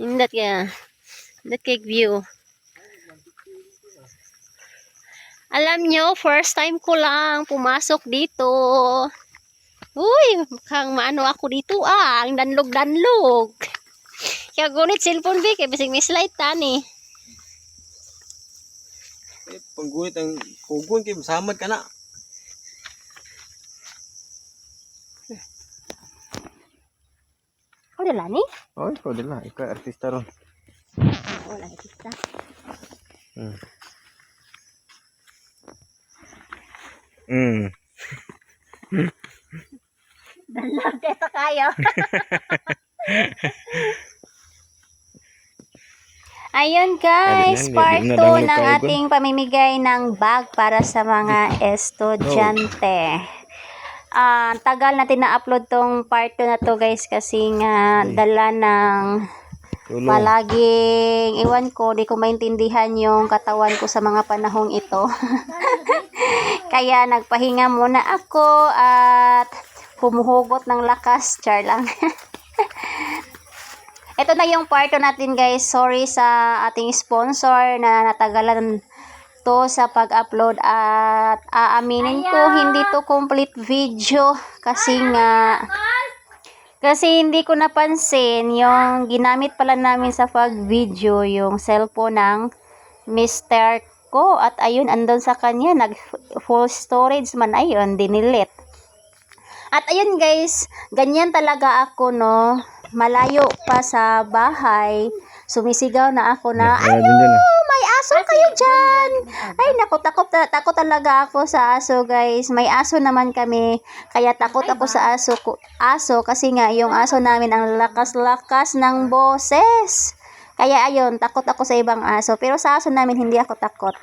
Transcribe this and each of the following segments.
Hindot kaya. Hindot kay view. Alam nyo, first time ko lang pumasok dito. Uy, mukhang maano ako dito ah. Ang danlog-danlog. Kaya gunit cellphone ba? Kaya bising may slide tani. Eh, panggunit ang kugun kay masamad ka na. Dala ni? Oh, ikaw dala, ikaw artista ron. Wala kita. Hmm. Mm. Dalag dito kayo. Ayun guys, Ayun, part 2 hindi na lang ng ating pamimigay ng bag para sa mga estudyante. Ah, tagal natin na-upload tong part 2 na to guys kasi nga dala ng Tulong. palaging, iwan ko, di ko maintindihan yung katawan ko sa mga panahong ito. Kaya nagpahinga muna ako at humuhugot ng lakas, char lang. Ito na yung part 2 natin guys. Sorry sa ating sponsor na natagalan to sa pag-upload at aaminin ko hindi to complete video kasi nga kasi hindi ko napansin yung ginamit pala namin sa pag-video yung cellphone ng Mr. ko. At ayun andon sa kanya nag full storage man ayun dinilit. At ayun guys ganyan talaga ako no? Malayo pa sa bahay sumisigaw na ako na Wala din dyan, ah. "Oh, may aso kayo dyan. ay naku takot, takot talaga ako sa aso guys. May aso naman kami kaya takot ako sa aso ko, aso kasi nga yung aso namin ang lakas-lakas ng boses. Kaya ayun takot ako sa ibang aso pero sa aso namin hindi ako takot.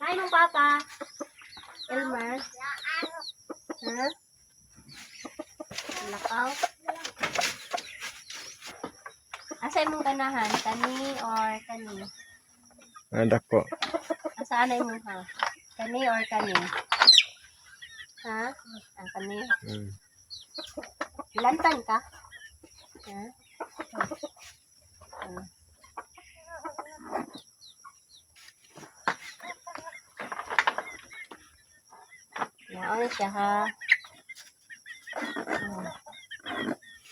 Hi mong papa. Elmer Ha? Lakaw Asa imong ganahan? Kani or kani? Anak ko. Asa anay mo ha? Kani or kani? Ha? Ah, kani. Mm. Lantan ka? Ha? Ah. Naon siya ha.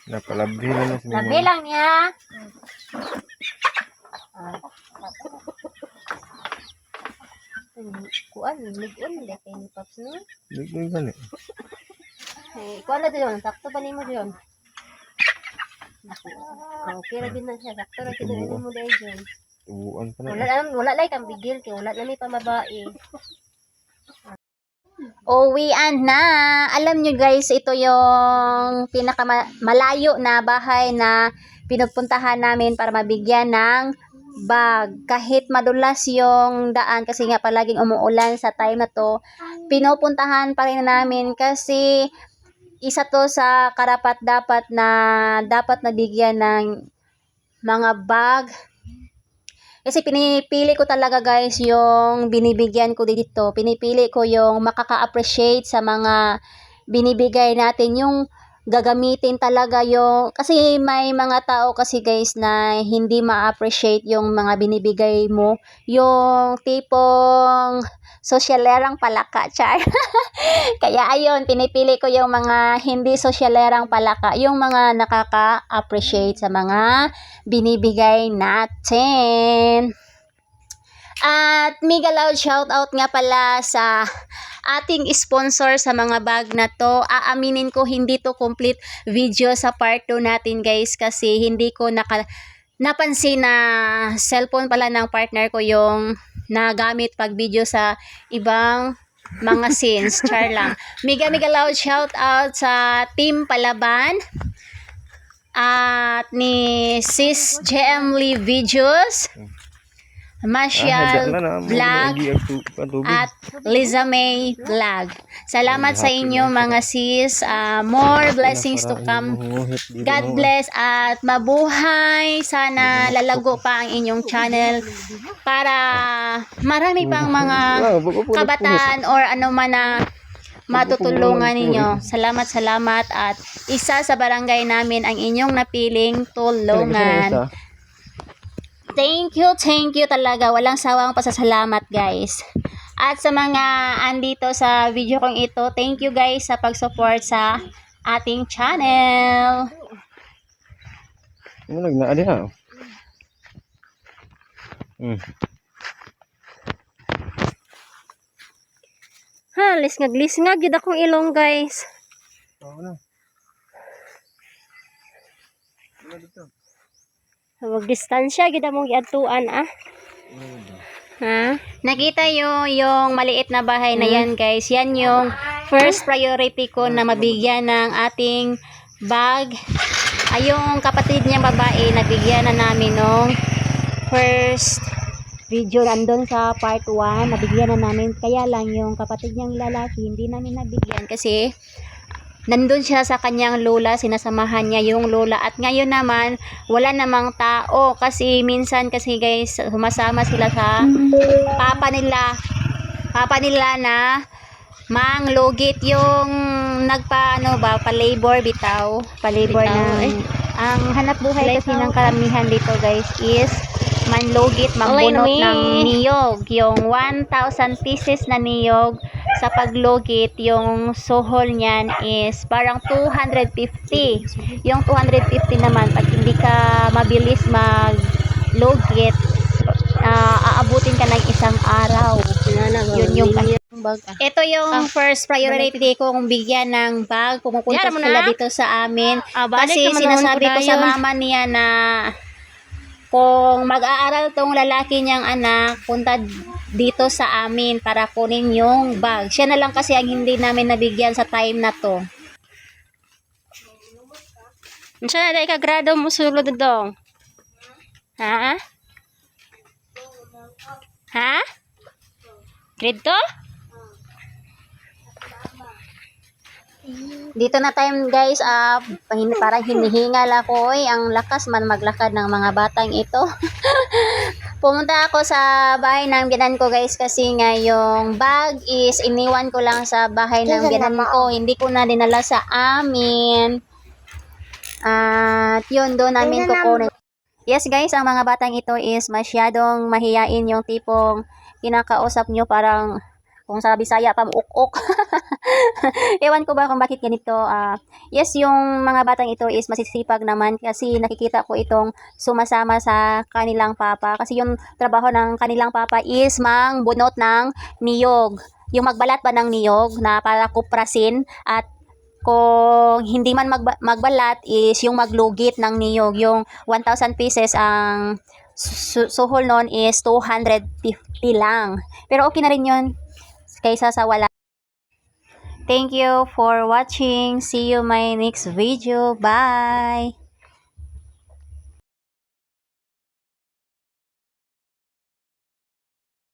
Napalabi na na. Labi lang niya. Kuan, ligon le kay ni Pops no. Ligay ka ni. Eh, kuan na diyon, sakto pa nimo diyon. Naku. Okay ra din na siya, sakto ra din mo dai diyon. Tubuan pa Wala na. lang, wala lang kang bigil kay wala na may pamabae. Uwian na. Alam nyo guys, ito yung pinakamalayo na bahay na pinupuntahan namin para mabigyan ng bag. Kahit madulas yung daan kasi nga palaging umuulan sa time na to, pinupuntahan pa rin namin kasi isa to sa karapat dapat na dapat nabigyan ng mga bag kasi pinipili ko talaga guys yung binibigyan ko dito. Pinipili ko yung makaka-appreciate sa mga binibigay natin. Yung gagamitin talaga yung... Kasi may mga tao kasi guys na hindi ma-appreciate yung mga binibigay mo. Yung tipong sosyalerang palaka, char. Kaya ayun, pinipili ko yung mga hindi sosyalerang palaka. Yung mga nakaka-appreciate sa mga binibigay natin. At mega loud shout out nga pala sa ating sponsor sa mga bag na to. Aaminin ko hindi to complete video sa part 2 natin guys kasi hindi ko naka napansin na cellphone pala ng partner ko yung nagamit pag video sa ibang mga scenes. Char lang. Mega mega loud shout out sa Team Palaban at ni Sis JM Lee Videos, Marshall Vlog, at Liza May Vlog. Salamat sa inyo mga sis. Ah, more blessings to come. God bless at mabuhay. Sana lalago pa ang inyong channel para marami pang mga kabataan or ano man na matutulungan ninyo. Salamat, salamat. At isa sa barangay namin ang inyong napiling tulungan. Thank you, thank you talaga. Walang sawang pasasalamat, guys. At sa mga andito sa video kong ito, thank you guys sa pag-support sa ating channel. Ano na ali ha? Hmm. Ha, lisngag-lisngag yun akong ilong, guys. Oo na. Ano dito? Huwag distansya, gid among giadtuan, ah. Ha? Nakita yo yung maliit na bahay na yan, guys. Yan yung first priority ko na mabigyan ng ating bag. Ay, yung kapatid niyang babae, nabigyan na namin nung first video nandun sa part 1. Nabigyan na namin. Kaya lang yung kapatid niyang lalaki, hindi namin nabigyan kasi nandun siya sa kanyang lola, sinasamahan niya yung lola. At ngayon naman, wala namang tao kasi minsan kasi guys, sumasama sila sa papa nila. Papa nila na mang lugit yung nagpa ano ba, pa-labor bitaw, pa-labor ng eh. ang hanap buhay kasi Bitaw. ng karamihan dito guys is manlugit, Alay, magbunot ng niyog. Yung 1,000 pieces na niyog sa paglugit, yung suhol niyan is parang 250. Yung 250 naman, pag hindi ka mabilis maglugit, ah, aabutin ka ng isang araw. Yun yung bag, ah. Ito yung first priority ko kung bigyan ng bag. Pumupunta sila na. dito sa amin. Ah, Kasi sinasabi ko sa mama niya na kung mag-aaral tong lalaki niyang anak, punta dito sa amin para kunin yung bag. Siya na lang kasi ang hindi namin nabigyan sa time na to. Unsa na ka grado mo sulod dong? Ha? Ha? Grade to? Dito na time guys, pahin- parang hinihingal ako eh. Ang lakas man maglakad ng mga batang ito. Pumunta ako sa bahay ng binan ko guys kasi nga yung bag is iniwan ko lang sa bahay ng binan ko. Hindi ko na dinala sa amin. At yun, doon namin kukunin. Yes guys, ang mga batang ito is masyadong mahiyain yung tipong kinakausap nyo parang kung sa Bisaya pa uk Ewan ko ba kung bakit ganito. ah yes, yung mga batang ito is masisipag naman kasi nakikita ko itong sumasama sa kanilang papa. Kasi yung trabaho ng kanilang papa is mang bunot ng niyog. Yung magbalat pa ng niyog na para kuprasin at kung hindi man magba- magbalat is yung maglugit ng niyog. Yung 1,000 pieces ang su- suhol nun is 250 lang. Pero okay na rin yun kaysa sa wala. Thank you for watching. See you my next video. Bye!